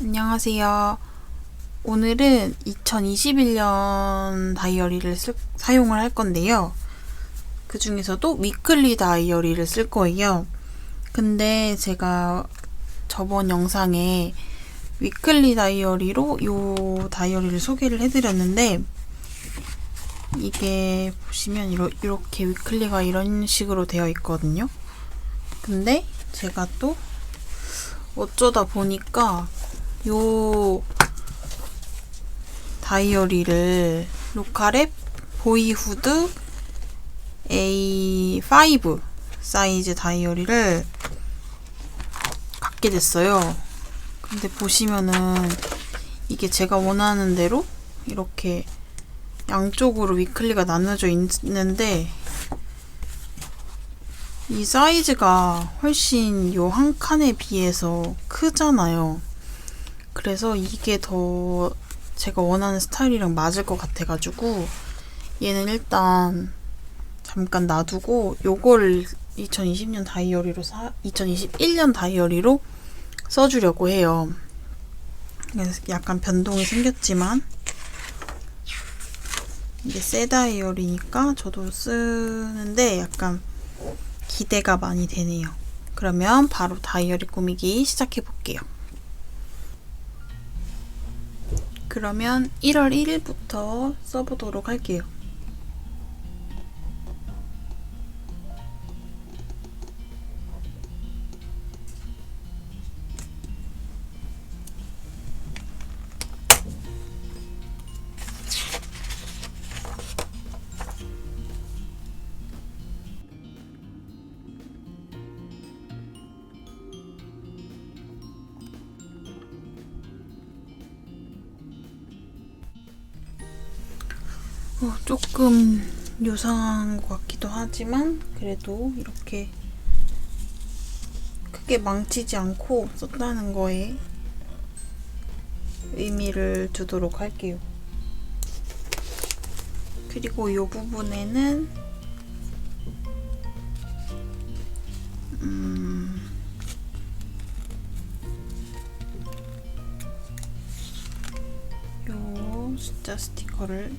안녕하세요. 오늘은 2021년 다이어리를 쓸- 사용을 할 건데요. 그 중에서도 위클리 다이어리를 쓸 거예요. 근데 제가 저번 영상에 위클리 다이어리로 요 다이어리를 소개를 해드렸는데 이게 보시면 이러, 이렇게 위클리가 이런 식으로 되어 있거든요. 근데 제가 또 어쩌다 보니까 요 다이어리를 로카랩 보이후드 A5 사이즈 다이어리를 갖게 됐어요. 근데 보시면은 이게 제가 원하는 대로 이렇게 양쪽으로 위클리가 나눠져 있는데 이 사이즈가 훨씬 요 한 칸에 비해서 크잖아요. 그래서 이게 더 제가 원하는 스타일이랑 맞을 것 같아가지고 얘는 일단 잠깐 놔두고 요걸 2020년 다이어리로 사 2021년 다이어리로 써주려고 해요. 그래서 약간 변동이 생겼지만 이게 새 다이어리니까 저도 쓰는데 약간 기대가 많이 되네요. 그러면 바로 다이어리 꾸미기 시작해 볼게요. 그러면 1월 1일부터 써보도록 할게요. 어, 조금 요상한 것 같기도 하지만 그래도 이렇게 크게 망치지 않고 썼다는 거에 의미를 두도록 할게요. 그리고 이 부분에는 음, 요 숫자 스티커를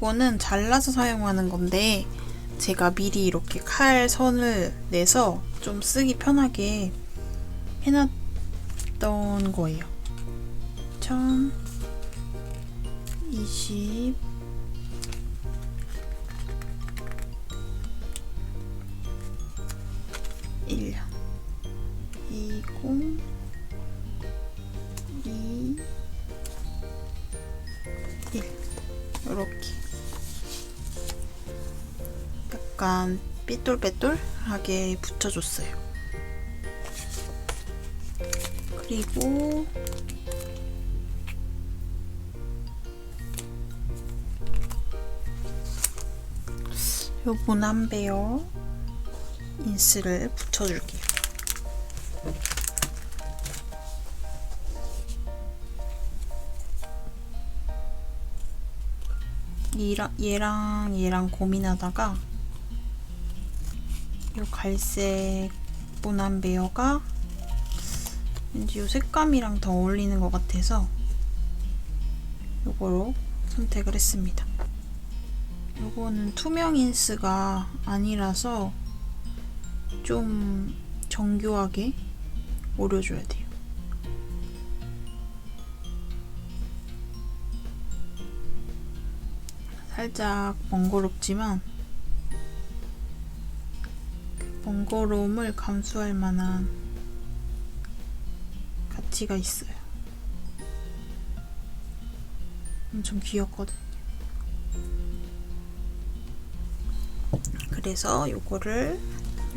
요거는 잘라서 사용하는 건데 제가 미리 이렇게 칼 선을 내서 좀 쓰기 편하게 해놨던 거예요. 1020 약간 삐뚤빼뚤하게 붙여줬어요. 그리고 요 모남베어 인스를 붙여줄게요. 얘랑, 얘랑 얘랑 고민하다가 요 갈색 모난 베어가 왠지 요 색감이랑 더 어울리는 것 같아서 요거로 선택을 했습니다. 요거는 투명 인스가 아니라서 좀 정교하게 오려줘야 돼요. 살짝 번거롭지만 그 번거로움을 감수할 만한 가치가 있어요. 엄청 귀엽거든요. 그래서 요거를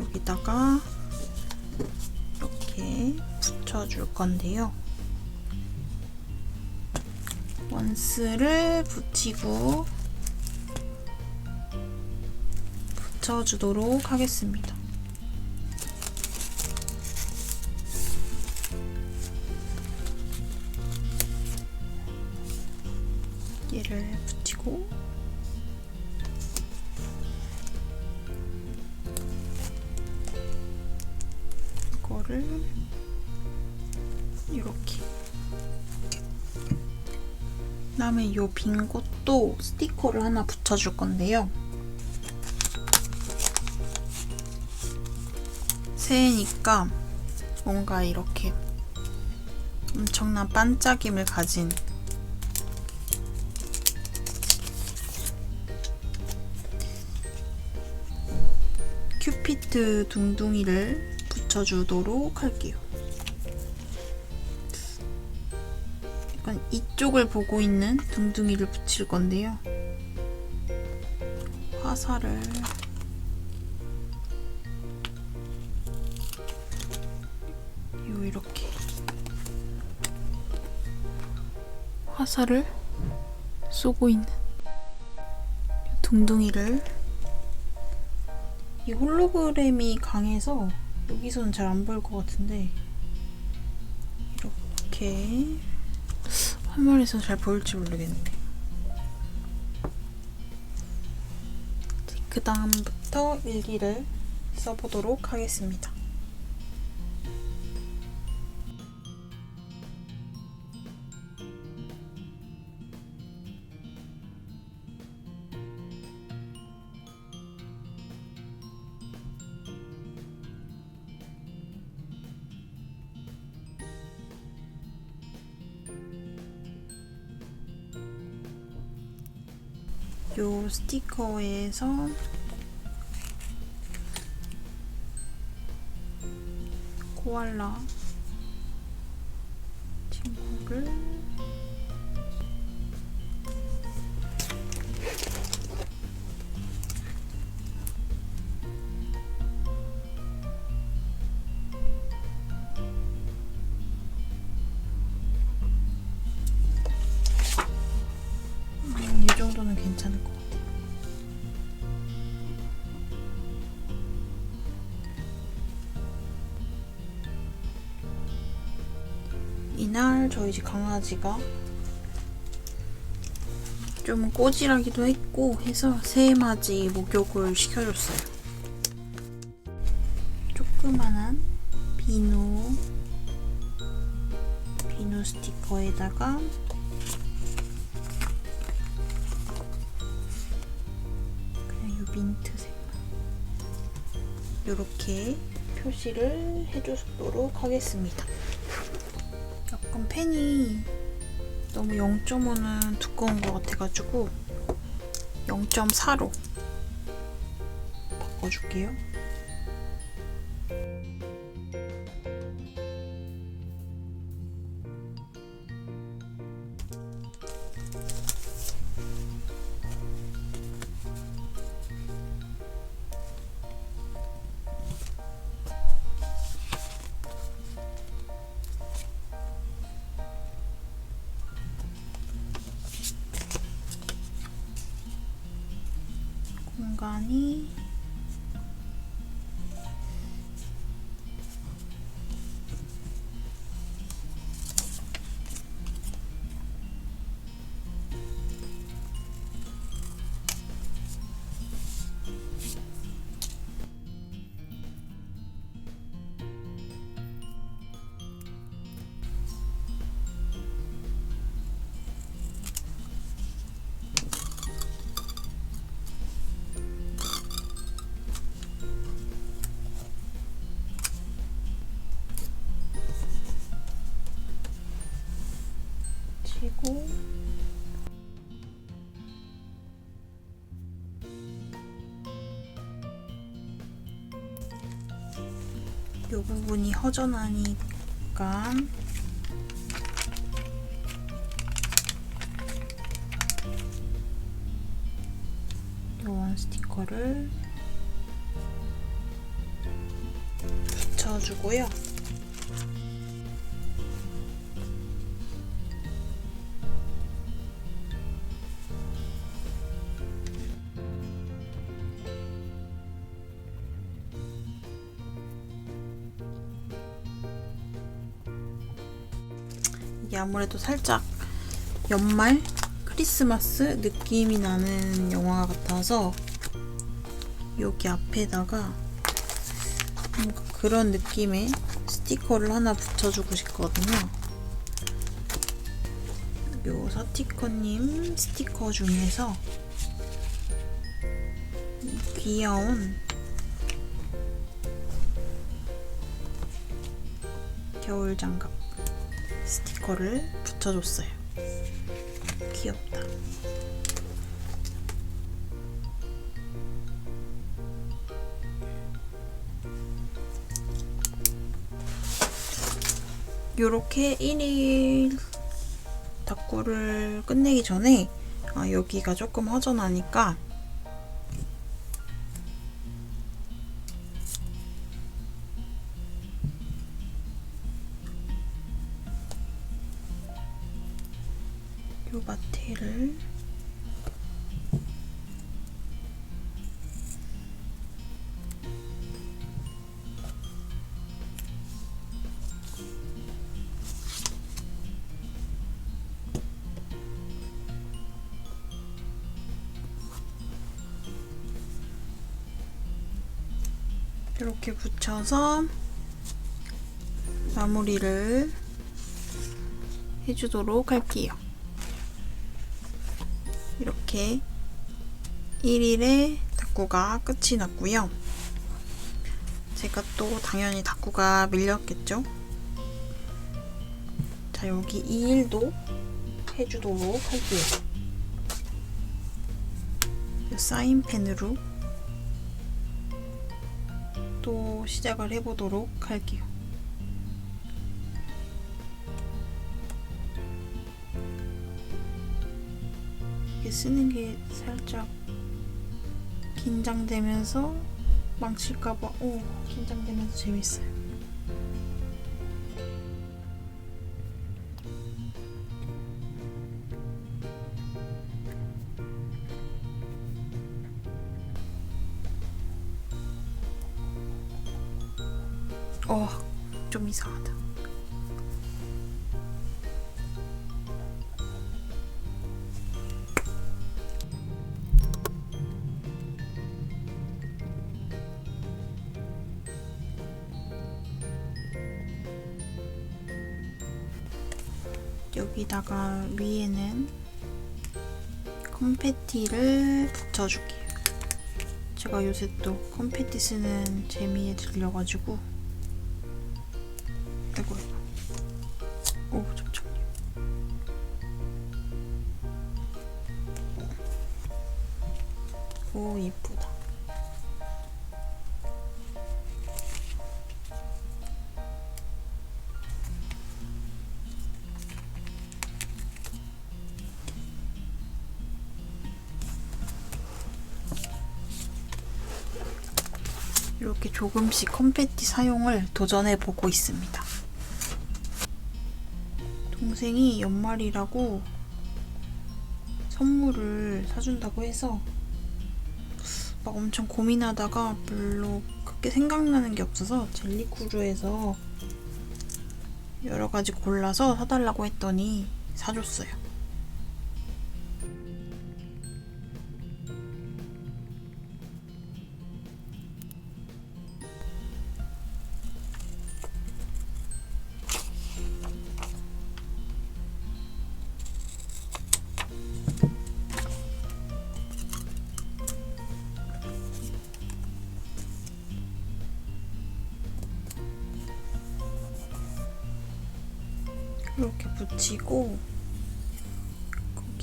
여기다가 이렇게 붙여줄 건데요. 원스를 붙이고 붙여주도록 하겠습니다. 얘를 붙이고 이거를 이렇게 그 다음에 이 빈 곳도 스티커를 하나 붙여줄 건데요. 새해니까 뭔가 이렇게 엄청난 반짝임을 가진 큐피트 둥둥이를 붙여주도록 할게요. 약간 이쪽을 보고 있는 둥둥이를 붙일 건데요. 화살을 요 이렇게 화살을 쏘고 있는 요 둥둥이를 이 홀로그램이 강해서 여기서는 잘 안 보일 것 같은데 이렇게 화면에서 잘 보일지 모르겠는데 그 다음부터 일기를 써보도록 하겠습니다. 요 스티커에서 코알라 저희 집 강아지가 좀 꼬질하기도 했고 해서 새해맞이 목욕을 시켜줬어요. 조그만한 비누 비누 스티커에다가 그냥 요 민트 색만 이렇게 표시를 해주도록 하겠습니다. 약간 펜이 너무 0.5는 두꺼운 것 같아가지고 0.4로 바꿔줄게요. 치고 요 부분이 허전하니까 요원 스티커를 붙여주고요. 아무래도 살짝 연말 크리스마스 느낌이 나는 영화 같아서 여기 앞에다가 뭔가 그런 느낌의 스티커를 하나 붙여주고 싶거든요. 요 서티커님 스티커 중에서 이 귀여운 겨울 장갑 스티커를 붙여줬어요. 귀엽다. 요렇게 1일 닭구를 끝내기 전에 아, 여기가 조금 허전하니까 요 마테를 이렇게 붙여서 마무리를 해주도록 할게요. 이렇게 1일에 닭구가 끝이 났고요. 제가 또 당연히 닭구가 밀렸겠죠? 자, 여기 2일도 해주도록 할게요. 이 사인펜으로 또 시작을 해보도록 할게요. 쓰는 게 살짝 긴장되면서 망칠까봐 오 긴장되면서 재밌어요. 여기다가 위에는 컴패티를 붙여줄게요. 제가 요새 또 컴패티 쓰는 재미에 들려가지고 조금씩 컴패티 사용을 도전해 보고 있습니다. 동생이 연말이라고 선물을 사준다고 해서 막 엄청 고민하다가 별로 크게 생각나는 게 없어서 젤리쿠루에서 여러 가지 골라서 사달라고 했더니 사줬어요.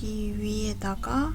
거기 위에다가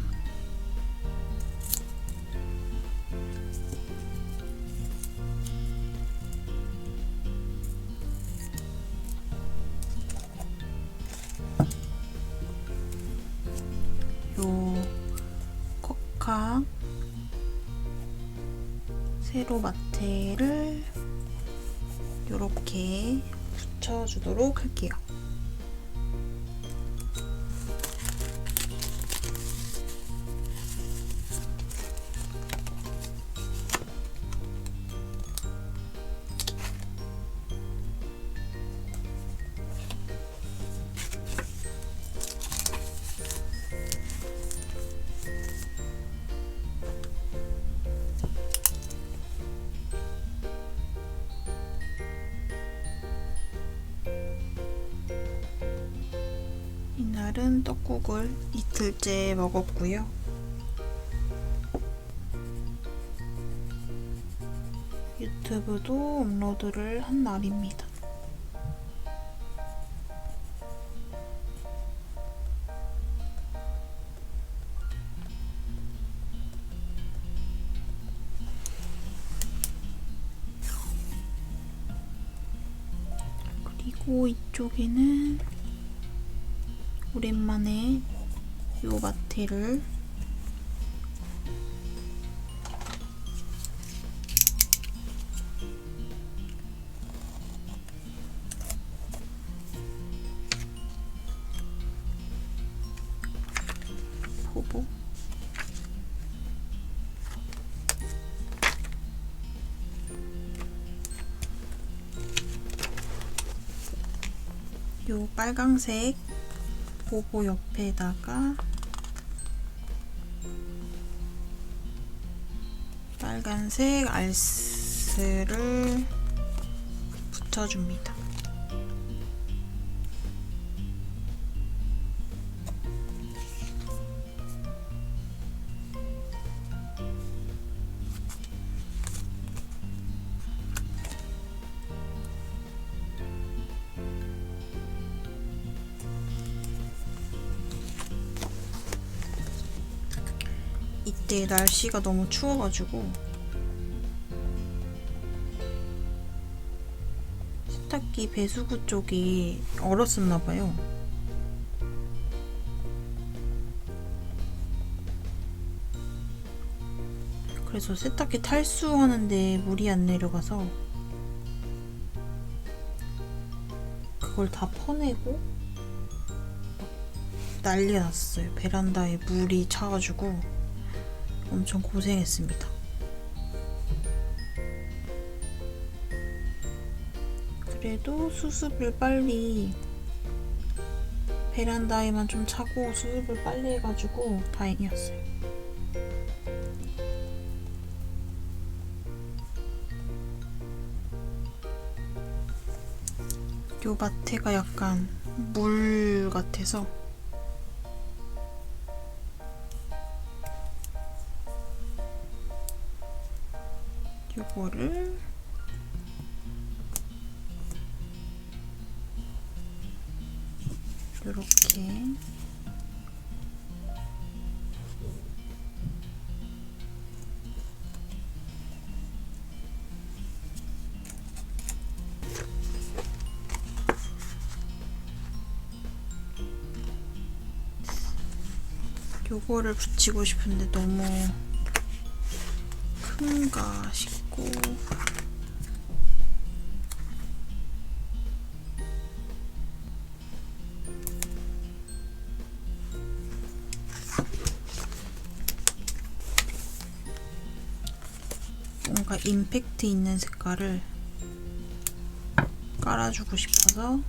이날은 떡국을 이틀째 먹었고요. 유튜브도 업로드를 한 날입니다. 그리고 이쪽에는 오랜만에 요 마테를 보보 요 빨강색 보보 옆에다가 빨간색 알스를 붙여줍니다. 이때 날씨가 너무 추워가지고 세탁기 배수구 쪽이 얼었었나봐요. 그래서 세탁기 탈수하는데 물이 안 내려가서 그걸 다 퍼내고 난리가 났어요. 베란다에 물이 차가지고 엄청 고생했습니다. 그래도 수습을 빨리 베란다에만 좀 차고 수습을 빨리 해가지고 다행이었어요. 요 마테가 약간 물 같아서 요거를. 요렇게. 요거를 붙이고 싶은데 너무 큰가 싶고. 뭔가 임팩트 있는 색깔을 깔아주고 싶어서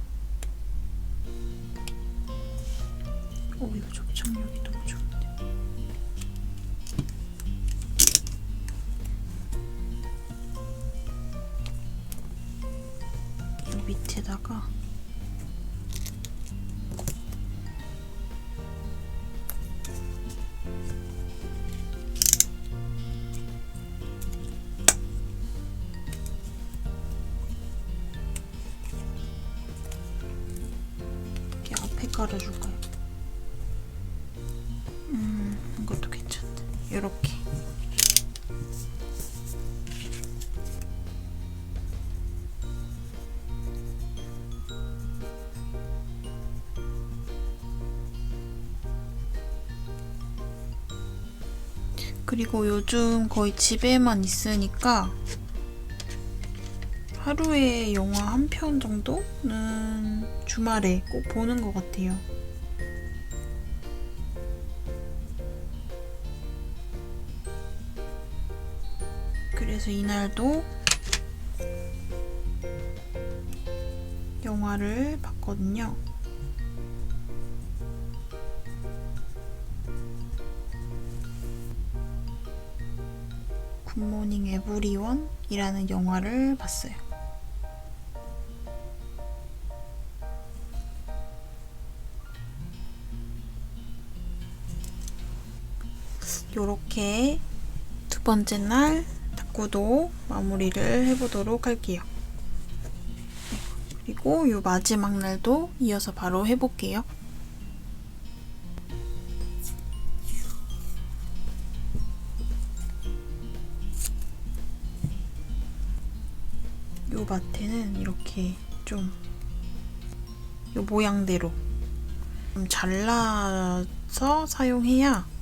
깔아줄까요? 음, 이것도 괜찮다. 이렇게. 그리고 요즘 거의 집에만 있으니까 하루에 영화 한 편 정도는 주말에 꼭 보는 것 같아요. 그래서 이날도 영화를 봤거든요. 굿모닝 에브리원이라는 영화를 봤어요. 요렇게 두 번째 날 탁구도 마무리를 해보도록 할게요. 네, 그리고 요 마지막 날도 이어서 바로 해볼게요. 요 마테는 이렇게 좀요 모양대로 좀 잘라서 사용해야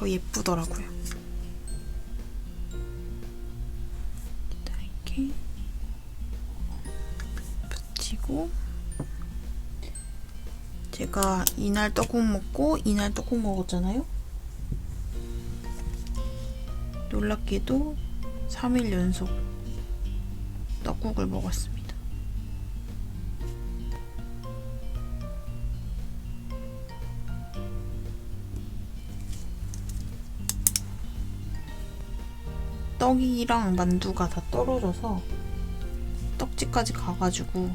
더 예쁘더라고요. 이렇게 붙이고 제가 이날 떡국 먹고 이날 떡국 먹었잖아요. 놀랍게도 3일 연속 떡국을 먹었습니다. 떡이랑 만두가 다 떨어져서 떡집까지 가가지고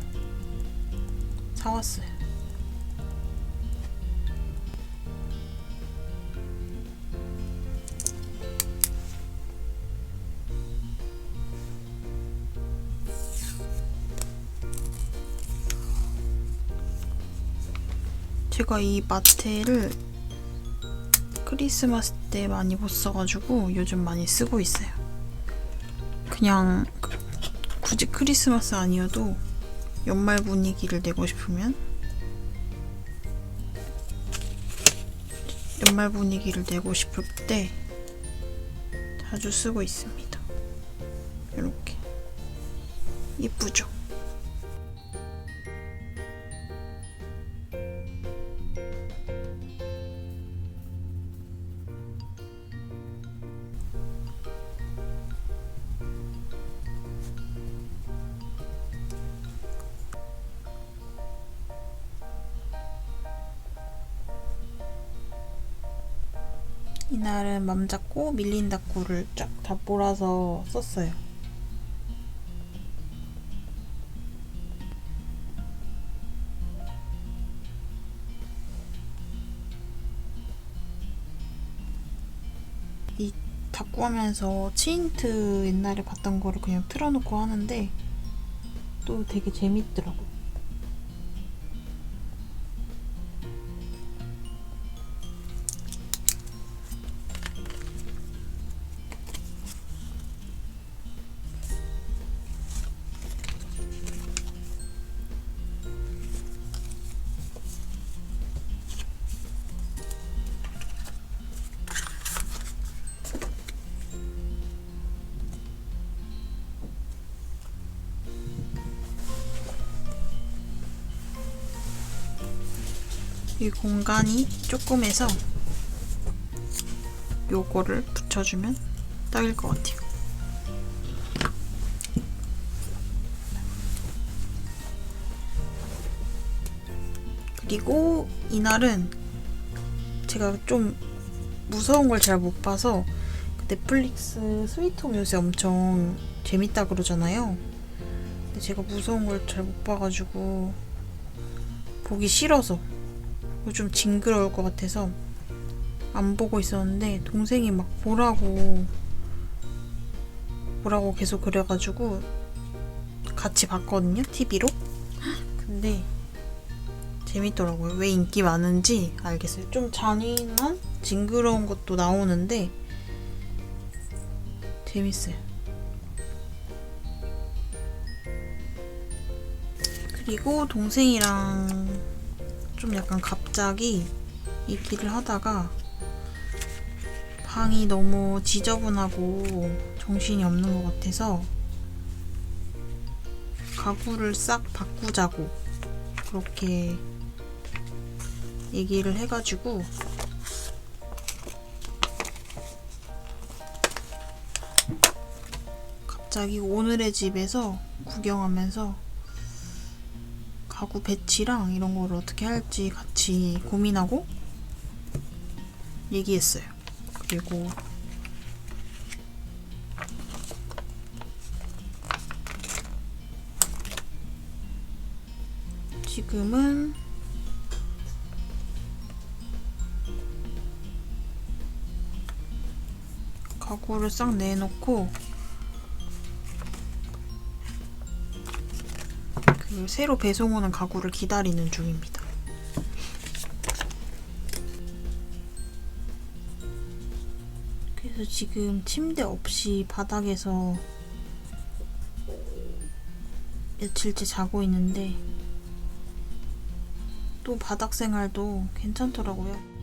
사왔어요. 제가 이 마테를 크리스마스 때 많이 못 써가지고 요즘 많이 쓰고 있어요. 그냥 그- 굳이 크리스마스 아니어도 연말 분위기를 내고 싶으면 연말 분위기를 내고 싶을 때 자주 쓰고 있습니다. 이렇게 예쁘죠? 이날은 맘 잡고 밀린 닭구를 쫙 다 몰아서 썼어요. 이 닭구 하면서 치인트 옛날에 봤던 거를 그냥 틀어놓고 하는데 또 되게 재밌더라고요. 이 공간이 조금해서 요거를 붙여주면 딱일 것 같아요. 그리고 이날은 제가 좀 무서운 걸 잘 못 봐서 그 넷플릭스 스위트홈 요새 엄청 재밌다 그러잖아요. 근데 제가 무서운 걸 잘 못 봐가지고 보기 싫어서 좀 징그러울 것 같아서 안 보고 있었는데 동생이 막 보라고 보라고 계속 그래가지고 같이 봤거든요 TV로? 근데 재밌더라고요. 왜 인기 많은지 알겠어요. 좀 잔인한 징그러운 것도 나오는데 재밌어요. 그리고 동생이랑 좀 약간 갑자기 얘기를 하다가 방이 너무 지저분하고 정신이 없는 것 같아서 가구를 싹 바꾸자고 그렇게 얘기를 해가지고 갑자기 오늘의 집에서 구경하면서 가구 배치랑 이런 거를 어떻게 할지 같이 고민하고 얘기했어요. 그리고 지금은 가구를 싹 내놓고 새로 배송 오는 가구를 기다리는 중입니다. 그래서 지금 침대 없이 바닥에서 며칠째 자고 있는데 또 바닥 생활도 괜찮더라고요.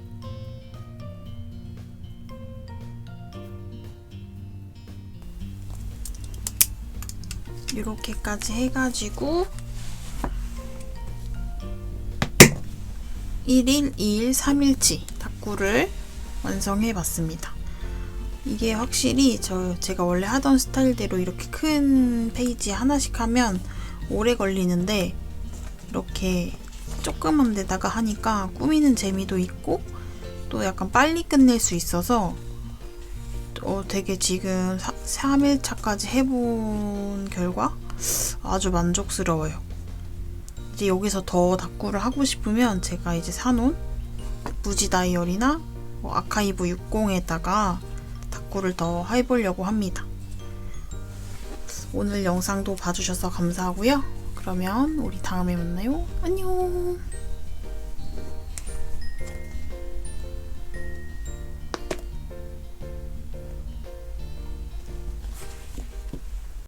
이렇게까지 해가지고 1일, 2일, 3일치 탁구를 완성해 봤습니다. 이게 확실히 저 제가 원래 하던 스타일대로 이렇게 큰 페이지 하나씩 하면 오래 걸리는데 이렇게 조그만 데다가 하니까 꾸미는 재미도 있고 또 약간 빨리 끝낼 수 있어서 어, 되게 지금 3일차까지 해본 결과 아주 만족스러워요. 이제 여기서 더 닦구를 하고 싶으면 제가 이제 사놓은 무지 다이어리나 뭐 아카이브 60에다가 닦구를 더 해보려고 합니다. 오늘 영상도 봐주셔서 감사하고요. 그러면 우리 다음에 만나요. 안녕.